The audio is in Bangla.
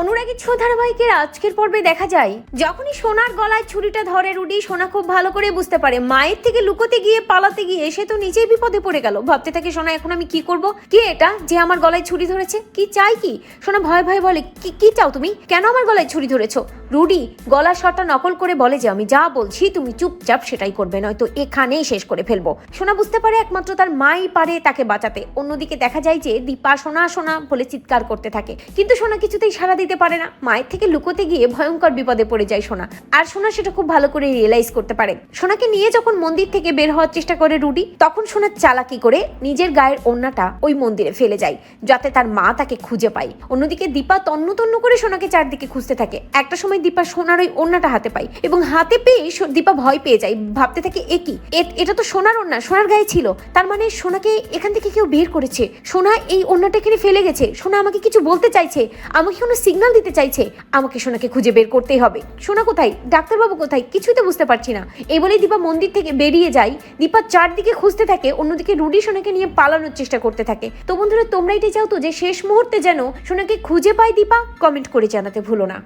অনুরাগী ছো ধারাবাহিকের আজকের পর্বে দেখা যায়, যখনই সোনার গলায় ছুরিটা ধরে রুডি, সোনা খুব ভালো করে বুঝতে পারে। মায়ের থেকে লুকোতে গিয়ে পালাতে গিয়ে সে তো নিজেই বিপদে পড়ে গেল। ভাবতে থাকে, সোনা, এখন আমি কি করব? কি এটা যে আমার গলায় ছুরি ধরেছে? কি চাই কি? সোনা ভয় ভয় বলে, কি কি চাও তুমি? কেন আমার গলায় ছুরি ধরেছো? রুডি, গলা স্বরটা নকল করে বলে যে, আমি যা বলছি, তুমি চুপচাপ সেটাই করবে, নয়তো এখানেই শেষ করে ফেলব। সোনা বুঝতে পারে একমাত্র তার মাই পারে তাকে বাঁচাতে। অন্যদিকে দেখা যায় যে, দীপা সোনা সোনা বলে চিৎকার করতে থাকে। কিন্তু সোনা কিছুতেই সাড়া দিতে পারে না। মায়ের থেকে লুকোতে গিয়ে ভয়ঙ্কর বিপদে পড়ে যায় সোনা। আর সোনা সেটা খুব ভালো করে রিয়েলাইজ করতে পারে। সোনাকে নিয়ে যখন মন্দির থেকে বের হওয়ার চেষ্টা করে রুডি, তখন সোনা চালাকি করে নিজের গায়ের ওন্নাটা ওই মন্দিরে ফেলে যায়, যাতে তার মা তাকে খুঁজে পায়। অন্যদিকে দীপা তন্ন তন্ন করে সোনাকে চারদিকে খুঁজতে থাকে। একটা সময় দীপা সোনার ওই ওন্নাটা হাতে পায় এবং হাতে পেয়ে দীপা ভয় পেয়ে যায়, ভাবতে থাকে এ কি? এটা তো সোনার ওন্না সোনার গায়ে ছিল। তার মানে সোনাকে এখান থেকে কেউ বের করেছে। সোনা এই ওন্নাটা এখানে ফেলে গেছে। সোনা আমাকে কিছু বলতে চাইছে, আমাকে কোনো সিগন্যাল দিতে চাইছে, আমাকে সোনাকে খুঁজে বের করতেই হবে। সোনা কোথায়? ডাক্তারবাবু কোথায়? কিছুই তো বুঝতে পারছি না। এই বলেই দীপা মন্দির থেকে বেরিয়ে যায়। দীপা চারদিকে খুঁজতে থাকে, অন্যদিকে রুডি সোনাকে নিয়ে পালানোর চেষ্টা করতে থাকে। তো বন্ধুরা, তোমরা এটাই চাও তো যে শেষ মুহূর্তে যেন সোনাকে খুঁজে পায় দীপা? কমেন্ট করে জানাতে ভুলো না।